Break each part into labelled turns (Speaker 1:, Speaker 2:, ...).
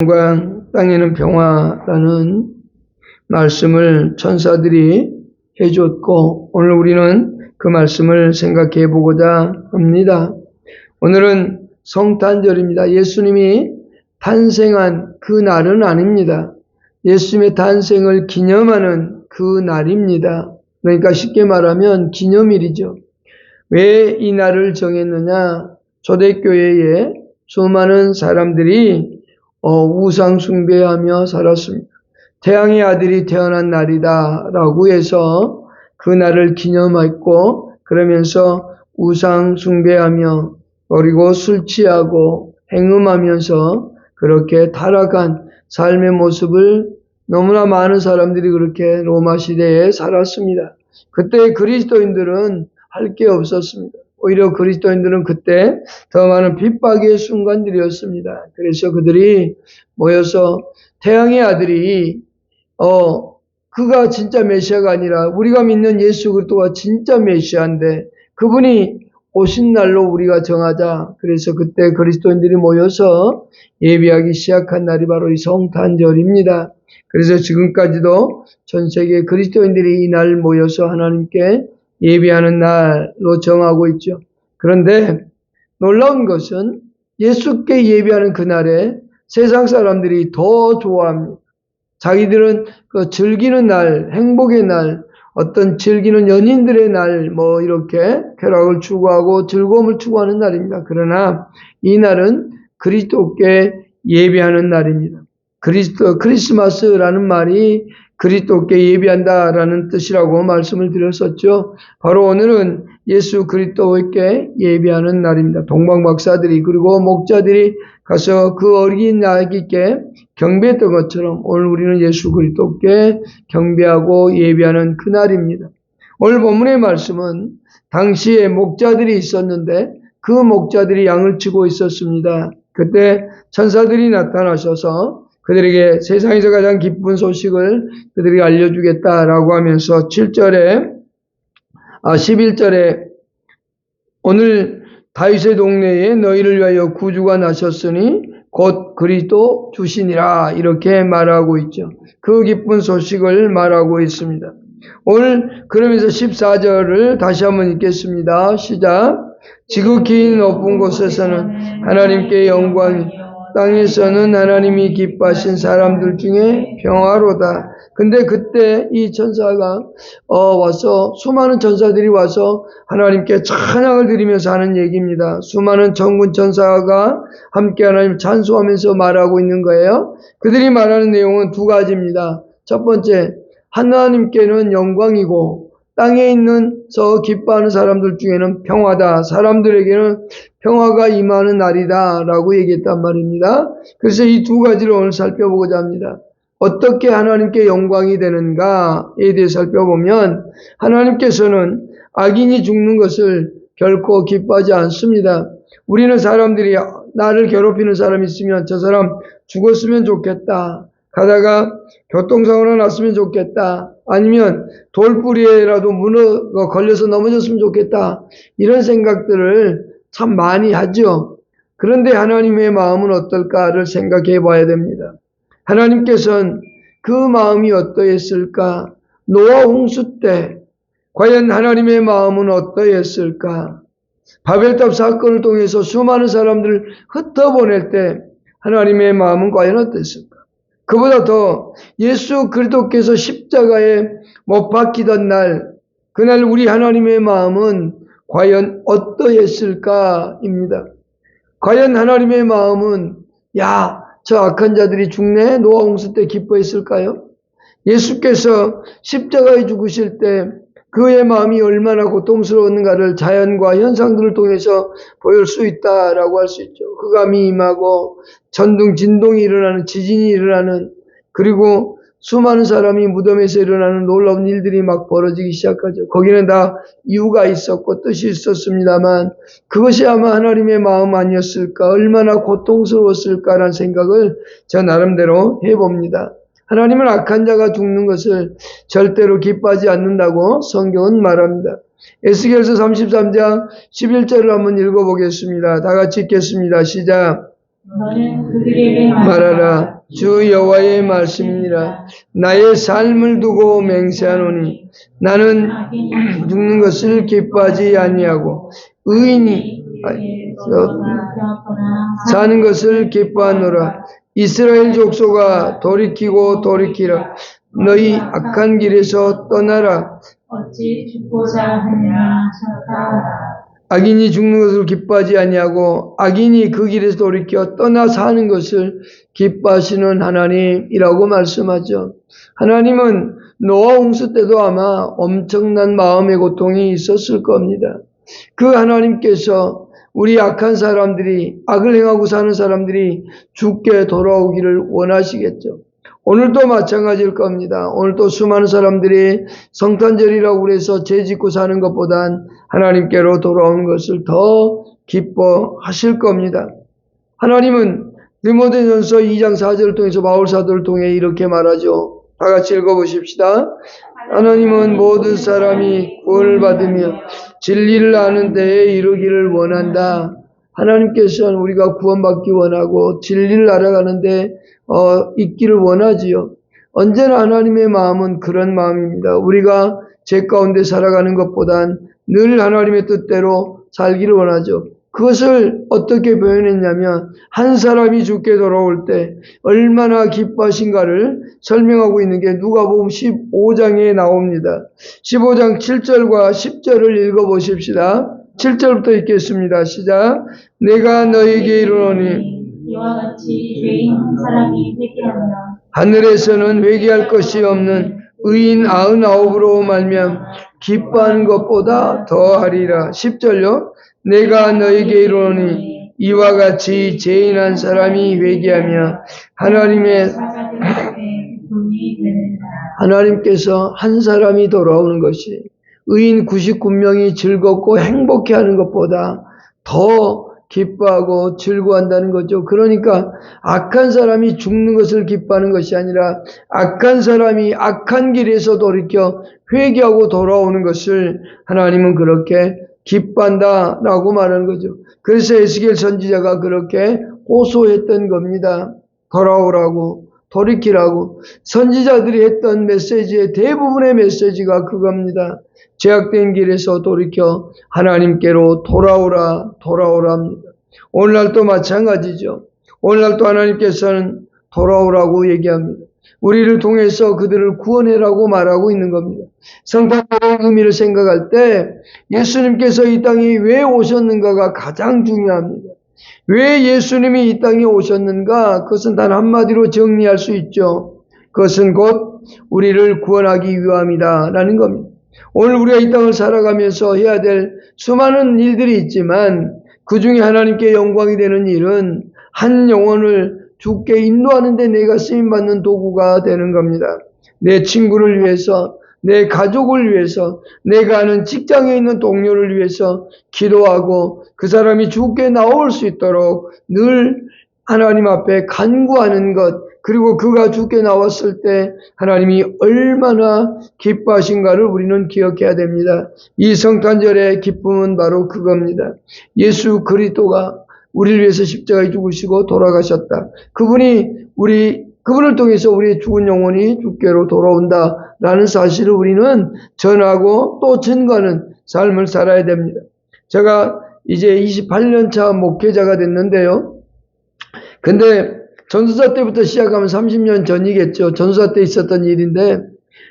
Speaker 1: 영광, 땅에는 평화라는 말씀을 천사들이 해줬고, 오늘 우리는 그 말씀을 생각해 보고자 합니다. 오늘은 성탄절입니다. 예수님이 탄생한 그 날은 아닙니다. 예수님의 탄생을 기념하는 그 날입니다. 그러니까 쉽게 말하면 기념일이죠. 왜 이 날을 정했느냐? 초대교회에 수많은 사람들이 어, 우상 숭배하며 살았습니다. 태양의 아들이 태어난 날이다 라고 해서 그 날을 기념했고 그러면서 우상 숭배하며 그리고 술 취하고 행음하면서 그렇게 타락한 삶의 모습을 너무나 많은 사람들이 그렇게 로마 시대에 살았습니다. 그때 그리스도인들은 할 게 없었습니다. 오히려 그리스도인들은 그때 더 많은 핍박의 순간들이었습니다. 그래서 그들이 모여서 태양의 아들이 어 그가 진짜 메시아가 아니라 우리가 믿는 예수 그리스도가 진짜 메시아인데 그분이 오신 날로 우리가 정하자. 그래서 그때 그리스도인들이 모여서 예비하기 시작한 날이 바로 이 성탄절입니다. 그래서 지금까지도 전 세계 그리스도인들이 이날 모여서 하나님께 예비하는 날로 정하고 있죠. 그런데 놀라운 것은 예수께 예비하는 그날에 세상 사람들이 더 좋아합니다. 자기들은 그 즐기는 날, 행복의 날, 어떤 즐기는 연인들의 날, 뭐 이렇게 쾌락을 추구하고 즐거움을 추구하는 날입니다. 그러나 이 날은 그리스도께 예배하는 날입니다. 그리스도 크리스마스라는 말이 그리스도께 예배한다라는 뜻이라고 말씀을 드렸었죠. 바로 오늘은 예수 그리스도께 예배하는 날입니다. 동방 박사들이 그리고 목자들이 가서 그 어린 아기께 경배했던 것처럼 오늘 우리는 예수 그리스도께 경배하고 예배하는 그 날입니다. 오늘 본문의 말씀은 당시에 목자들이 있었는데 그 목자들이 양을 치고 있었습니다. 그때 천사들이 나타나셔서 그들에게 세상에서 가장 기쁜 소식을 그들에게 알려주겠다라고 하면서 7절에 아 11절에 오늘 다윗의 동네에 너희를 위하여 구주가 나셨으니 곧 그리스도 주시니라 이렇게 말하고 있죠. 그 기쁜 소식을 말하고 있습니다. 오늘 그러면서 14절을 다시 한번 읽겠습니다. 시작. 지극히 높은 곳에서는 하나님께 영광이 땅에서는 하나님이 기뻐하신 사람들 중에 평화로다. 근데 그때 이 천사가 어 와서 수많은 천사들이 와서 하나님께 찬양을 드리면서 하는 얘기입니다. 수많은 정군 천사가 함께 하나님 찬송하면서 말하고 있는 거예요. 그들이 말하는 내용은 두 가지입니다. 첫 번째, 하나님께는 영광이고 땅에 있는 저 기뻐하는 사람들 중에는 평화다. 사람들에게는 평화가 임하는 날이다. 라고 얘기했단 말입니다. 그래서 이 두 가지를 오늘 살펴보고자 합니다. 어떻게 하나님께 영광이 되는가에 대해 살펴보면 하나님께서는 악인이 죽는 것을 결코 기뻐하지 않습니다. 우리는 사람들이 나를 괴롭히는 사람이 있으면 저 사람 죽었으면 좋겠다. 가다가 교통사고나 났으면 좋겠다. 아니면 돌뿌리에라도 무너 걸려서 넘어졌으면 좋겠다. 이런 생각들을 참 많이 하죠. 그런데 하나님의 마음은 어떨까를 생각해 봐야 됩니다. 하나님께서는 그 마음이 어떠했을까? 노아 홍수 때 과연 하나님의 마음은 어떠했을까? 바벨탑 사건을 통해서 수많은 사람들을 흩어보낼 때 하나님의 마음은 과연 어땠을까? 그보다 더 예수 그리스도께서 십자가에 못 박히던 날, 그날 우리 하나님의 마음은 과연 어떠했을까입니다. 과연 하나님의 마음은 야, 저 악한 자들이 죽네 노아 홍수 때 기뻐했을까요? 예수께서 십자가에 죽으실 때 그의 마음이 얼마나 고통스러웠는가를 자연과 현상들을 통해서 보일 수 있다라고 할 수 있죠. 흑암이 임하고 전등 진동이 일어나는 지진이 일어나는 그리고 수많은 사람이 무덤에서 일어나는 놀라운 일들이 막 벌어지기 시작하죠. 거기는 다 이유가 있었고 뜻이 있었습니다만 그것이 아마 하나님의 마음 아니었을까 얼마나 고통스러웠을까라는 생각을 저 나름대로 해봅니다. 하나님은 악한 자가 죽는 것을 절대로 기뻐하지 않는다고 성경은 말합니다. 에스겔서 33장 11절을 한번 읽어보겠습니다. 다 같이 읽겠습니다. 시작. 말하라 주 여호와의 말씀이니라 나의 삶을 두고 맹세하노니 나는 죽는 것을 기뻐하지 아니하고 의인이 사는 것을 기뻐하노라 이스라엘 족속아 돌이키고 돌이키라 너희 악한 길에서 떠나라
Speaker 2: 어찌 죽고자 하느냐 사하라
Speaker 1: 악인이 죽는 것을 기뻐하지 아니하고 악인이 그 길에서 돌이켜 떠나 사는 것을 기뻐하시는 하나님이라고 말씀하죠. 하나님은 노아 홍수 때도 아마 엄청난 마음의 고통이 있었을 겁니다. 그 하나님께서 우리 악한 사람들이 악을 행하고 사는 사람들이 죽게 돌아오기를 원하시겠죠. 오늘도 마찬가지일 겁니다. 오늘도 수많은 사람들이 성탄절이라고 그래서 죄 짓고 사는 것보단 하나님께로 돌아오는 것을 더 기뻐하실 겁니다. 하나님은 디모데전서 2장 4절을 통해서 바울 사도를 통해 이렇게 말하죠. 다 같이 읽어보십시다. 하나님은 모든 사람이 구원을 받으며 진리를 아는 데에 이르기를 원한다. 하나님께서는 우리가 구원받기 원하고 진리를 알아가는데 어, 있기를 원하지요. 언제나 하나님의 마음은 그런 마음입니다. 우리가 죄 가운데 살아가는 것보단 늘 하나님의 뜻대로 살기를 원하죠. 그것을 어떻게 표현했냐면 한 사람이 죽게 돌아올 때 얼마나 기뻐하신가를 설명하고 있는 게 누가복음 15장에 나옵니다. 15장 7절과 10절을 읽어 보십시다. 7절부터 읽겠습니다. 시작. 내가 너에게 이르노니
Speaker 2: 이와 같이 죄인 한 사람이 회개하며
Speaker 1: 하늘에서는 회개할 것이 없는 의인 아흔아홉으로 말면 기뻐하는 것보다 더하리라. 10절요. 내가 너에게 이르노니 이와 같이 죄인 한 사람이 회개하며 하나님의 하나님께서 한 사람이 돌아오는 것이 의인 99명이 즐겁고 행복해 하는 것보다 더 기뻐하고 즐거워한다는 거죠. 그러니까 악한 사람이 죽는 것을 기뻐하는 것이 아니라 악한 사람이 악한 길에서 돌이켜 회개하고 돌아오는 것을 하나님은 그렇게 기뻐한다 라고 말하는 거죠. 그래서 에스겔 선지자가 그렇게 호소했던 겁니다. 돌아오라고 돌이키라고 선지자들이 했던 메시지의 대부분의 메시지가 그겁니다. 제약된 길에서 돌이켜 하나님께로 돌아오라 돌아오라 합니다. 오늘날도 마찬가지죠. 오늘날도 하나님께서는 돌아오라고 얘기합니다. 우리를 통해서 그들을 구원해라고 말하고 있는 겁니다. 성탄절의 의미를 생각할 때 예수님께서 이 땅에 왜 오셨는가가 가장 중요합니다. 왜 예수님이 이 땅에 오셨는가? 그것은 단 한마디로 정리할 수 있죠. 그것은 곧 우리를 구원하기 위함이다. 라는 겁니다. 오늘 우리가 이 땅을 살아가면서 해야 될 수많은 일들이 있지만 그 중에 하나님께 영광이 되는 일은 한 영혼을 죽게 인도하는데 내가 쓰임받는 도구가 되는 겁니다. 내 친구를 위해서, 내 가족을 위해서, 내가 아는 직장에 있는 동료를 위해서 기도하고 그 사람이 죽게 나올 수 있도록 늘 하나님 앞에 간구하는 것, 그리고 그가 죽게 나왔을 때 하나님이 얼마나 기뻐하신가를 우리는 기억해야 됩니다. 이 성탄절의 기쁨은 바로 그겁니다. 예수 그리스도가 우리를 위해서 십자가에 죽으시고 돌아가셨다. 그분이 우리 그분을 통해서 우리의 죽은 영혼이 죽게로 돌아온다라는 사실을 우리는 전하고 또 증거하는 삶을 살아야 됩니다. 제가 이제 28년 차 목회자가 됐는데요. 근데 전수사 때부터 시작하면 30년 전이겠죠. 전수사 때 있었던 일인데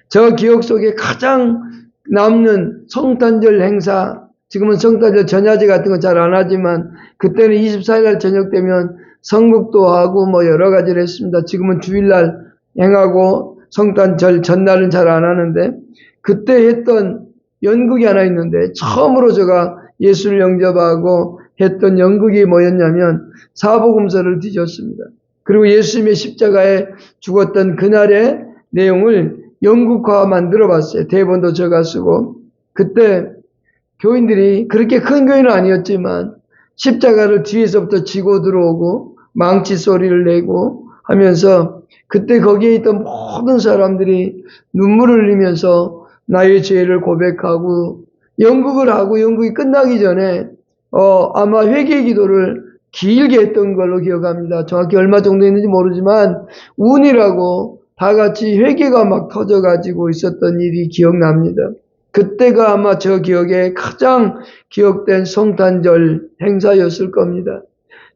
Speaker 1: 저 기억 속에 가장 남는 성탄절 행사 지금은 성탄절 전야제 같은 거 잘 안 하지만 그때는 24일날 저녁 되면 성국도 하고 뭐 여러 가지를 했습니다. 지금은 주일날 행하고 성탄절 전날은 잘 안 하는데 그때 했던 연극이 하나 있는데 처음으로 제가 예수를 영접하고 했던 연극이 뭐였냐면 사복음서를 뒤졌습니다. 그리고 예수님의 십자가에 죽었던 그날의 내용을 연극화 만들어 봤어요. 대본도 제가 쓰고 그때 교인들이 그렇게 큰 교인은 아니었지만 십자가를 뒤에서부터 지고 들어오고 망치 소리를 내고 하면서 그때 거기에 있던 모든 사람들이 눈물을 흘리면서 나의 죄를 고백하고 연극을 하고 연극이 끝나기 전에 어 아마 회개 기도를 길게 했던 걸로 기억합니다. 정확히 얼마 정도 했는지 모르지만 운이라고 다 같이 회개가 막 터져가지고 있었던 일이 기억납니다. 그때가 아마 저 기억에 가장 기억된 성탄절 행사였을 겁니다.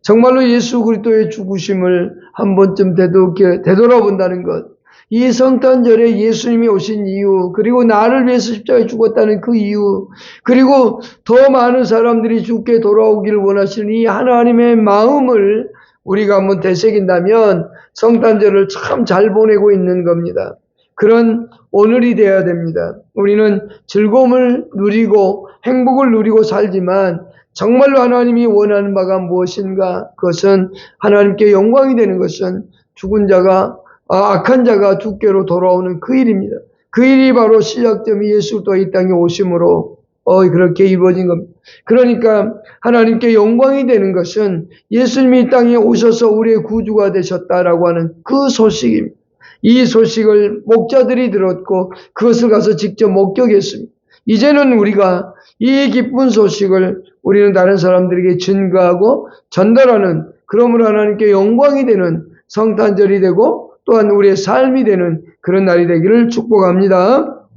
Speaker 1: 정말로 예수 그리스도의 죽으심을 한 번쯤 되돌아본다는 것, 이 성탄절에 예수님이 오신 이유, 그리고 나를 위해서 십자가에 죽었다는 그 이유, 그리고 더 많은 사람들이 죽게 돌아오기를 원하시는 이 하나님의 마음을 우리가 한번 되새긴다면 성탄절을 참 잘 보내고 있는 겁니다. 그런 오늘이 되어야 됩니다. 우리는 즐거움을 누리고 행복을 누리고 살지만 정말로 하나님이 원하는 바가 무엇인가? 그것은 하나님께 영광이 되는 것은 죽은 자가 아, 악한 자가 죽게로 돌아오는 그 일입니다. 그 일이 바로 시작점이 예수 또이 땅에 오심으로 어, 그렇게 이루어진 겁니다. 그러니까 하나님께 영광이 되는 것은 예수님이 이 땅에 오셔서 우리의 구주가 되셨다라고 하는 그 소식입니다. 이 소식을 목자들이 들었고 그것을 가서 직접 목격했습니다. 이제는 우리가 이 기쁜 소식을 우리는 다른 사람들에게 증거하고 전달하는 그러므로 하나님께 영광이 되는 성탄절이 되고 또한 우리의 삶이 되는 그런 날이 되기를 축복합니다.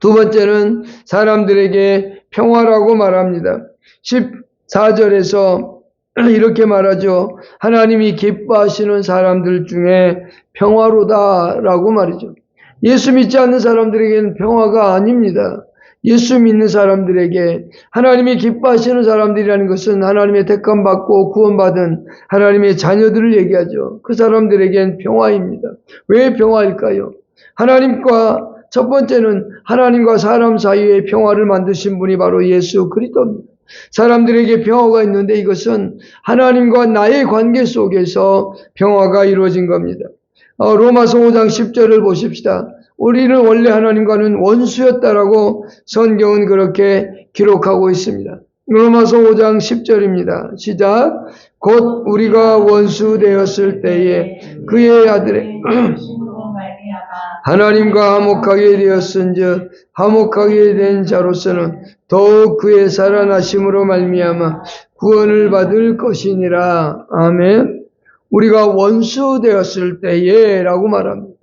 Speaker 1: 두 번째는 사람들에게 평화라고 말합니다. 14절에서 이렇게 말하죠. 하나님이 기뻐하시는 사람들 중에 평화로다라고 말이죠. 예수 믿지 않는 사람들에게는 평화가 아닙니다. 예수 믿는 사람들에게 하나님이 기뻐하시는 사람들이라는 것은 하나님의 택함 받고 구원받은 하나님의 자녀들을 얘기하죠. 그 사람들에겐 평화입니다. 왜 평화일까요? 하나님과 첫 번째는 하나님과 사람 사이의 평화를 만드신 분이 바로 예수 그리스도입니다. 사람들에게 평화가 있는데 이것은 하나님과 나의 관계 속에서 평화가 이루어진 겁니다. 어, 로마서 5장 10절을 보십시다. 우리는 원래 하나님과는 원수였다라고 성경은 그렇게 기록하고 있습니다. 로마서 5장 10절입니다. 시작. 곧 우리가 원수 되었을 때에 그의 아들의
Speaker 2: 주심으로 말미암아
Speaker 1: 하나님과 화목하게 되었은즉 화목하게 된 자로서는 더욱 그의 살아나심으로 말미암아 구원을 받을 것이니라. 아멘. 우리가 원수 되었을 때에라고 말합니다.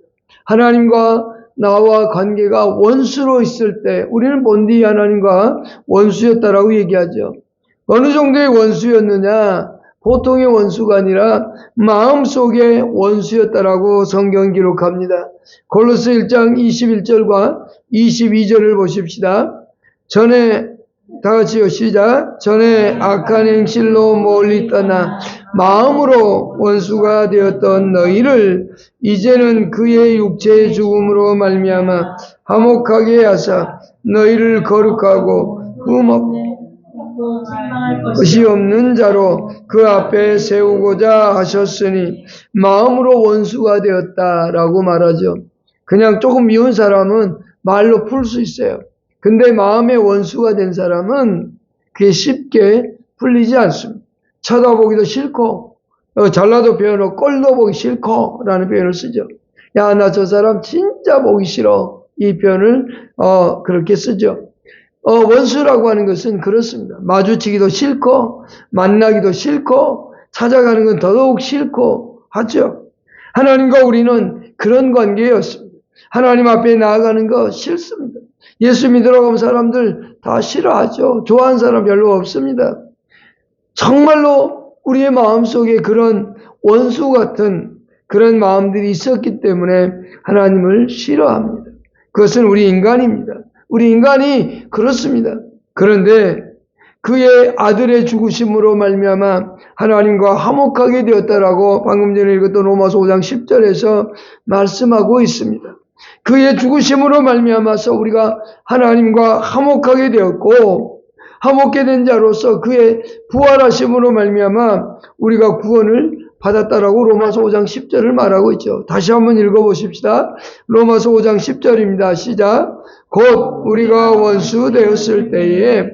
Speaker 1: 하나님과 나와 관계가 원수로 있을 때 우리는 본디 하나님과 원수였다라고 얘기하죠. 어느 정도의 원수였느냐? 보통의 원수가 아니라 마음속의 원수였다라고 성경 기록합니다. 골로스 1장 21절과 22절을 보십시다. 전에 다 같이요 시작. 전에 악한 행실로 멀리 떠나 마음으로 원수가 되었던 너희를 이제는 그의 육체의 죽음으로 말미암아 화목하게 하사 너희를 거룩하고 흠없
Speaker 2: 것이
Speaker 1: 없는 자로 그 앞에 세우고자 하셨으니 마음으로 원수가 되었다라고 말하죠. 그냥 조금 미운 사람은 말로 풀 수 있어요. 근데 마음의 원수가 된 사람은 그게 쉽게 풀리지 않습니다. 쳐다보기도 싫고 어, 전라도 표현으로 꼴도 보기 싫고 라는 표현을 쓰죠. 야 나 저 사람 진짜 보기 싫어 이 표현을 어, 그렇게 쓰죠. 어, 원수라고 하는 것은 그렇습니다. 마주치기도 싫고, 만나기도 싫고, 찾아가는 건 더더욱 싫고 하죠. 하나님과 우리는 그런 관계였습니다. 하나님 앞에 나아가는 거 싫습니다. 예수 믿으러 가면 사람들 다 싫어하죠. 좋아하는 사람 별로 없습니다. 정말로 우리의 마음 속에 그런 원수 같은 그런 마음들이 있었기 때문에 하나님을 싫어합니다. 그것은 우리 인간입니다. 우리 인간이 그렇습니다. 그런데 그의 아들의 죽으심으로 말미암아 하나님과 화목하게 되었다라고 방금 전에 읽었던 로마서 5장 10절에서 말씀하고 있습니다. 그의 죽으심으로 말미암아서 우리가 하나님과 화목하게 되었고 화목게 된 자로서 그의 부활하심으로 말미암아 우리가 구원을 받았다라고 로마서 5장 10절을 말하고 있죠. 다시 한번 읽어보십시다. 로마서 5장 10절입니다. 시작. 곧 우리가 원수 되었을 때에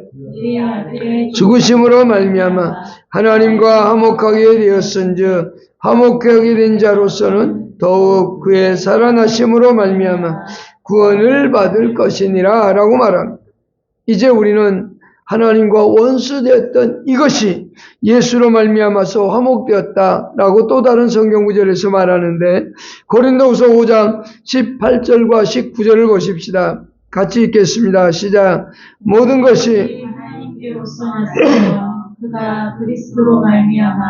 Speaker 1: 죽으심으로 말미암아 하나님과 화목하게 되었은즉 화목하게 된 자로서는 더욱 그의 살아나심으로 말미암아 구원을 받을 것이니라라고 말합니다. 이제 우리는 하나님과 원수되었던 이것이 예수로 말미암아서 화목되었다라고 또 다른 성경 구절에서 말하는데 고린도후서 5장 18절과 19절을 보십시다. 같이 읽겠습니다. 시작. 모든 것이
Speaker 2: 그가 그리스도로 말미암아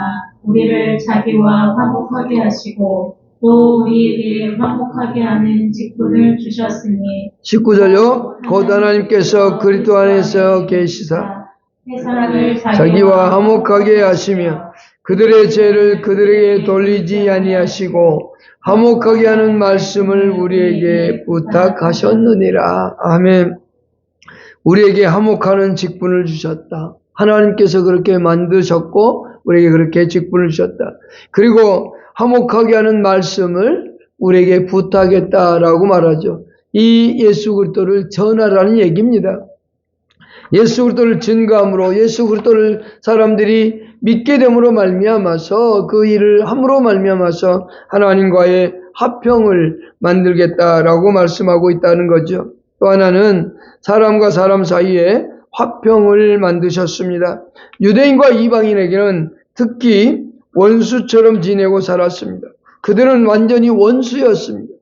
Speaker 2: 우리를 자기와 화목하게 하시고 또 우리에게 화목하게 하는 직분을 주셨으니
Speaker 1: 19절요. 곧 하나님께서 그리스도 안에서 계시사 자기와 화목하게 하시며 그들의 죄를 그들에게 돌리지 아니하시고 화목하게 하는 말씀을 우리에게 부탁하셨느니라. 아멘. 우리에게 화목하는 직분을 주셨다. 하나님께서 그렇게 만드셨고 우리에게 그렇게 직분을 주셨다. 그리고 화목하게 하는 말씀을 우리에게 부탁했다라고 말하죠. 이 예수 그리스도를 전하라는 얘기입니다. 예수 그리스도를 증거함으로 예수 그리스도를 사람들이 믿게 됨으로 말미암아서 그 일을 함으로 말미암아서 하나님과의 화평을 만들겠다라고 말씀하고 있다는 거죠. 또 하나는 사람과 사람 사이에 화평을 만드셨습니다. 유대인과 이방인에게는 특히 원수처럼 지내고 살았습니다. 그들은 완전히 원수였습니다.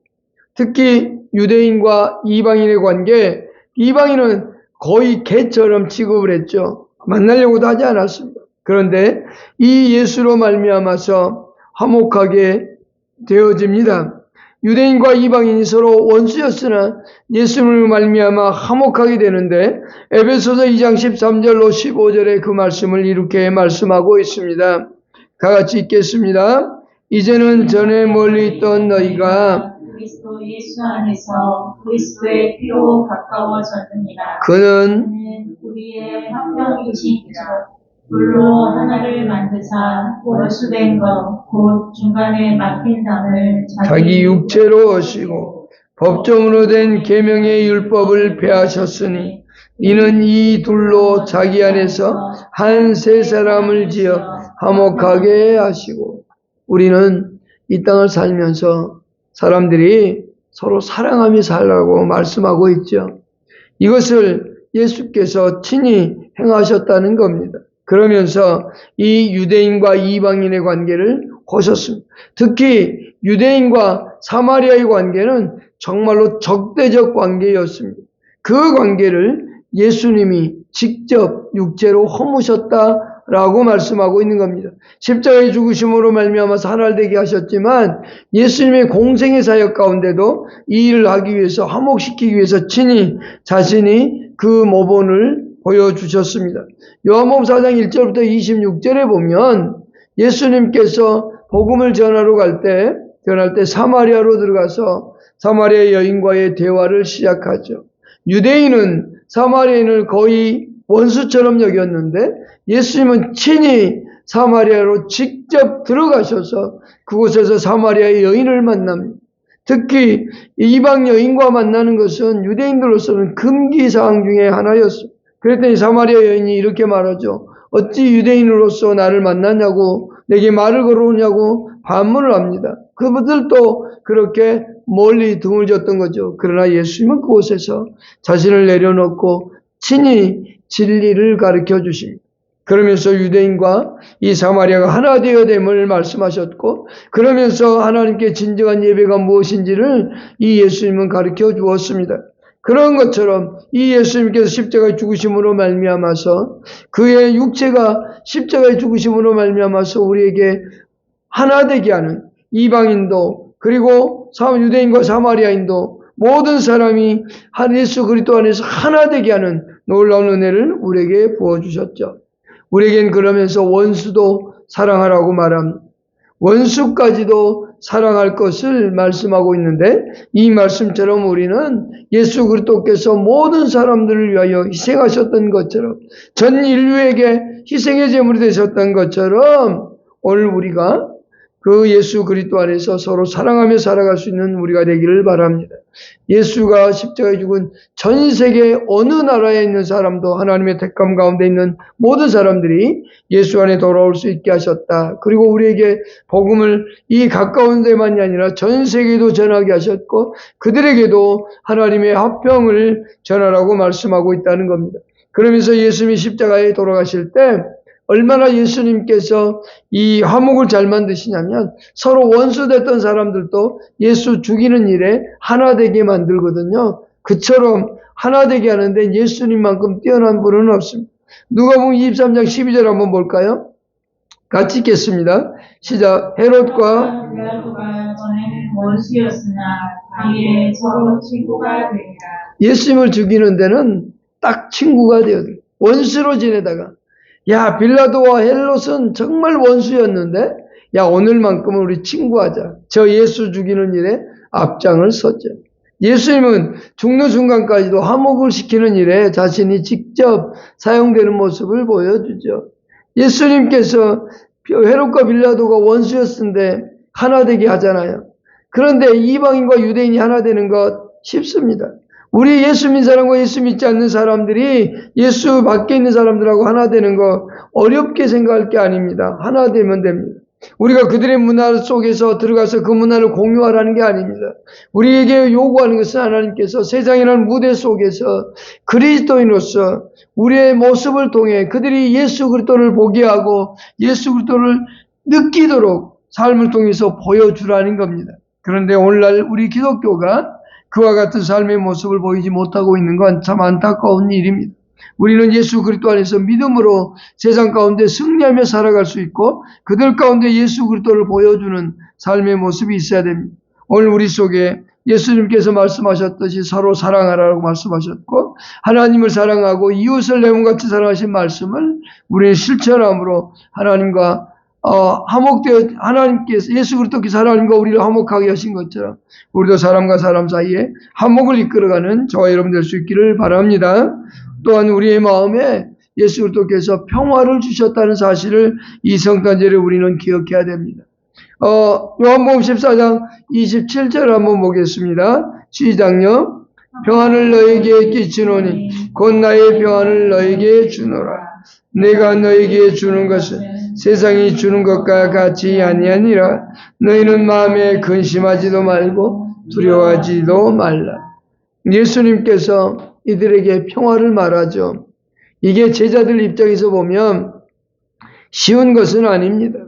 Speaker 1: 특히 유대인과 이방인의 관계, 이방인은 거의 개처럼 취급을 했죠. 만나려고도 하지 않았습니다. 그런데 이 예수로 말미암아서 화목하게 되어집니다. 유대인과 이방인이 서로 원수였으나 예수님을 말미암아 화목하게 되는데 에베소서 2장 13절로 15절에 그 말씀을 이렇게 말씀하고 있습니다. 다 같이 읽겠습니다. 이제는 전에 멀리 있던 너희가
Speaker 2: 그리스도 예수 안에서 그리스도의 피로 가까워졌느니라.
Speaker 1: 그는
Speaker 2: 우리의 화평이시니라. 불로 하나를 만드사 원수된 것, 곧 중간에 막힌 담을
Speaker 1: 자기 육체로 오시고 법정으로 된 계명의 율법을 폐하셨으니 이는 이 둘로 자기 안에서 한 세 사람을 지어 화목하게 하시고 우리는 이 땅을 살면서 사람들이 서로 사랑하며 살라고 말씀하고 있죠. 이것을 예수께서 친히 행하셨다는 겁니다. 그러면서 이 유대인과 이방인의 관계를 고셨습니다. 특히 유대인과 사마리아의 관계는 정말로 적대적 관계였습니다. 그 관계를 예수님이 직접 육체로 허무셨다라고 말씀하고 있는 겁니다. 십자가의 죽으심으로 말미암아서 하나를 되게 하셨지만 예수님의 공생의 사역 가운데도 이 일을 하기 위해서 화목시키기 위해서 친히 자신이 그 모본을 보여주셨습니다. 요한복음 4장 1절부터 26절에 보면 예수님께서 복음을 전하러 갈 때, 전할 때 사마리아로 들어가서 사마리아 여인과의 대화를 시작하죠. 유대인은 사마리아인을 거의 원수처럼 여겼는데 예수님은 친히 사마리아로 직접 들어가셔서 그곳에서 사마리아의 여인을 만납니다. 특히 이방 여인과 만나는 것은 유대인들로서는 금기 사항 중에 하나였습니다. 그랬더니 사마리아 여인이 이렇게 말하죠. 어찌 유대인으로서 나를 만났냐고 내게 말을 걸어오냐고 반문을 합니다. 그분들도 그렇게 멀리 등을 졌던 거죠. 그러나 예수님은 그곳에서 자신을 내려놓고 친히 진리를 가르쳐 주십니다. 그러면서 유대인과 이 사마리아가 하나 되어 됨을 말씀하셨고 그러면서 하나님께 진정한 예배가 무엇인지를 이 예수님은 가르쳐 주었습니다. 그런 것처럼 이 예수님께서 십자가의 죽으심으로 말미암아서 그의 육체가 십자가의 죽으심으로 말미암아서 우리에게 하나 되게 하는 이방인도 그리고 유대인과 사마리아인도 모든 사람이 한 예수 그리스도 안에서 하나 되게 하는 놀라운 은혜를 우리에게 부어 주셨죠. 우리에겐 그러면서 원수도 사랑하라고 말합니다. 원수까지도 사랑할 것을 말씀하고 있는데 이 말씀처럼 우리는 예수 그리스도께서 모든 사람들을 위하여 희생하셨던 것처럼 전 인류에게 희생의 제물이 되셨던 것처럼 오늘 우리가 그 예수 그리스도 안에서 서로 사랑하며 살아갈 수 있는 우리가 되기를 바랍니다. 예수가 십자가에 죽은 전 세계 어느 나라에 있는 사람도 하나님의 택감 가운데 있는 모든 사람들이 예수 안에 돌아올 수 있게 하셨다. 그리고 우리에게 복음을 이 가까운 데만이 아니라 전 세계도 전하게 하셨고 그들에게도 하나님의 화평을 전하라고 말씀하고 있다는 겁니다. 그러면서 예수님이 십자가에 돌아가실 때 얼마나 예수님께서 이 화목을 잘 만드시냐면 서로 원수됐던 사람들도 예수 죽이는 일에 하나 되게 만들거든요. 그처럼 하나 되게 하는데 예수님만큼 뛰어난 분은 없습니다. 누가복음 23장 12절 한번 볼까요? 같이 읽겠습니다. 시작. 헤롯과. 예수님을 죽이는 데는 딱 친구가 되어요. 원수로 지내다가 야 빌라도와 헬롯은 정말 원수였는데 야 오늘만큼은 우리 친구하자. 저 예수 죽이는 일에 앞장을 섰죠. 예수님은 죽는 순간까지도 화목을 시키는 일에 자신이 직접 사용되는 모습을 보여주죠. 예수님께서 헤롯과 빌라도가 원수였는데 하나 되게 하잖아요. 그런데 이방인과 유대인이 하나 되는 것 쉽습니다. 우리 예수 믿는 사람과 예수 믿지 않는 사람들이 예수 밖에 있는 사람들하고 하나 되는 거 어렵게 생각할 게 아닙니다. 하나 되면 됩니다. 우리가 그들의 문화 속에서 들어가서 그 문화를 공유하라는 게 아닙니다. 우리에게 요구하는 것은 하나님께서 세상이라는 무대 속에서 그리스도인으로서 우리의 모습을 통해 그들이 예수 그리스도를 보게 하고 예수 그리스도를 느끼도록 삶을 통해서 보여주라는 겁니다. 그런데 오늘날 우리 기독교가 그와 같은 삶의 모습을 보이지 못하고 있는 건 참 안타까운 일입니다. 우리는 예수 그리스도 안에서 믿음으로 세상 가운데 승리하며 살아갈 수 있고 그들 가운데 예수 그리스도를 보여주는 삶의 모습이 있어야 됩니다. 오늘 우리 속에 예수님께서 말씀하셨듯이 서로 사랑하라고 말씀하셨고 하나님을 사랑하고 이웃을 내 몸같이 사랑하신 말씀을 우리의 실천함으로 하나님과 어, 화목되어 하나님께서 예수 그리스도께서 하나님과 우리를 화목하게 하신 것처럼 우리도 사람과 사람 사이에 화목을 이끌어가는 저와 여러분 될 수 있기를 바랍니다. 또한 우리의 마음에 예수 그리스도께서 평화를 주셨다는 사실을 이 성탄절에 우리는 기억해야 됩니다. 어, 요한복음 14장 27절 한번 보겠습니다. 시작요. 평안을 너에게 끼치노니 곧 나의 평안을 너에게 주노라. 내가 너에게 주는 것은 세상이 주는 것과 같이 아니하니라. 너희는 마음에 근심하지도 말고 두려워하지도 말라. 예수님께서 이들에게 평화를 말하죠. 이게 제자들 입장에서 보면 쉬운 것은 아닙니다.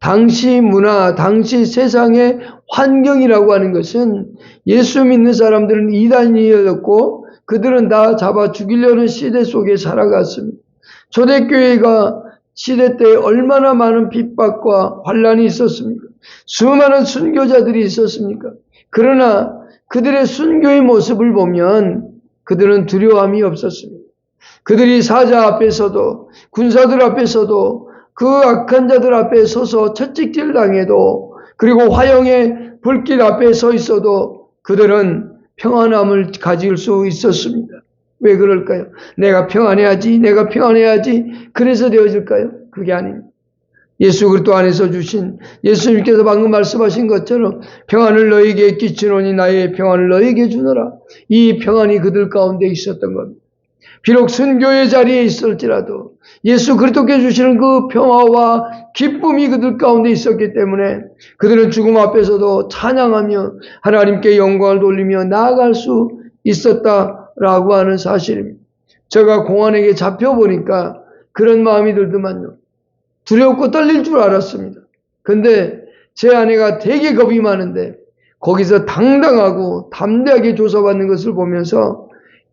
Speaker 1: 당시 문화, 당시 세상의 환경이라고 하는 것은 예수 믿는 사람들은 이단이었고 그들은 다 잡아 죽이려는 시대 속에 살아갔습니다. 초대교회가 시대 때 얼마나 많은 핍박과 환란이 있었습니까? 수많은 순교자들이 있었습니까? 그러나 그들의 순교의 모습을 보면 그들은 두려움이 없었습니다. 그들이 사자 앞에서도 군사들 앞에서도 그 악한 자들 앞에 서서 채찍질 당해도 그리고 화영의 불길 앞에 서 있어도 그들은 평안함을 가질 수 있었습니다. 왜 그럴까요? 내가 평안해야지, 내가 평안해야지. 그래서 되어질까요? 그게 아닙니다. 예수 그리스도 안에서 주신 예수님께서 방금 말씀하신 것처럼 평안을 너에게 끼치노니 나의 평안을 너에게 주노라. 이 평안이 그들 가운데 있었던 겁니다. 비록 순교의 자리에 있을지라도 예수 그리스도께 주시는 그 평화와 기쁨이 그들 가운데 있었기 때문에 그들은 죽음 앞에서도 찬양하며 하나님께 영광을 돌리며 나아갈 수 있었 다라고 하는 사실입니다. 제가 공안에게 잡혀보니까 그런 마음이 들더만요. 두렵고 떨릴 줄 알았습니다. 근데 제 아내가 되게 겁이 많은데 거기서 당당하고 담대하게 조사받는 것을 보면서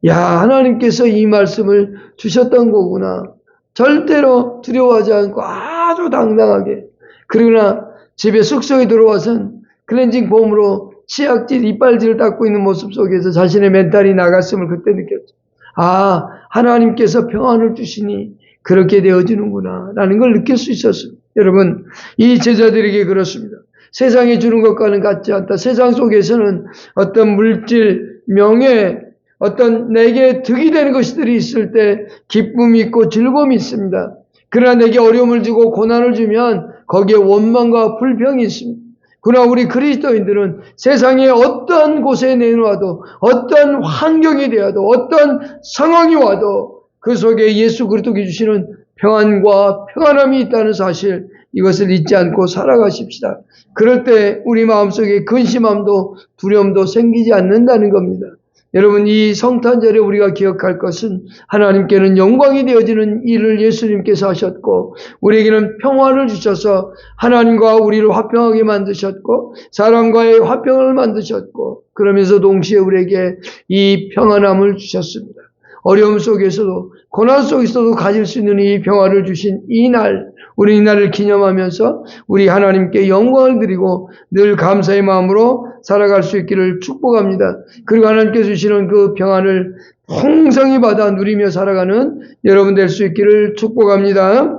Speaker 1: 야, 하나님께서 이 말씀을 주셨던 거구나. 절대로 두려워하지 않고 아주 당당하게. 그러나 집에 숙소에 들어와선 클렌징 폼으로 치약질, 이빨질을 닦고 있는 모습 속에서 자신의 멘탈이 나갔음을 그때 느꼈죠. 아, 하나님께서 평안을 주시니 그렇게 되어지는구나. 라는 걸 느낄 수 있었습니다. 여러분, 이 제자들에게 그렇습니다. 세상이 주는 것과는 같지 않다. 세상 속에서는 어떤 물질, 명예, 어떤 내게 득이 되는 것들이 있을 때 기쁨이 있고 즐거움이 있습니다. 그러나 내게 어려움을 주고 고난을 주면 거기에 원망과 불평이 있습니다. 그러나 우리 그리스도인들은 세상의 어떤 곳에 내놓아도 어떤 환경이 되어도 어떤 상황이 와도 그 속에 예수 그리스도께 주시는 평안과 평안함이 있다는 사실 이것을 잊지 않고 살아가십시다. 그럴 때 우리 마음속에 근심함도 두려움도 생기지 않는다는 겁니다. 여러분 이 성탄절에 우리가 기억할 것은 하나님께는 영광이 되어지는 일을 예수님께서 하셨고 우리에게는 평화를 주셔서 하나님과 우리를 화평하게 만드셨고 사람과의 화평을 만드셨고 그러면서 동시에 우리에게 이 평안함을 주셨습니다. 어려움 속에서도 고난 속에서도 가질 수 있는 이 평화를 주신 이 날, 우리 이 날을 기념하면서 우리 하나님께 영광을 드리고 늘 감사의 마음으로 살아갈 수 있기를 축복합니다. 그리고 하나님께서 주시는 그 평안을 풍성히 받아 누리며 살아가는 여러분 될 수 있기를 축복합니다.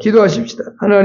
Speaker 1: 기도하십시다. 하나님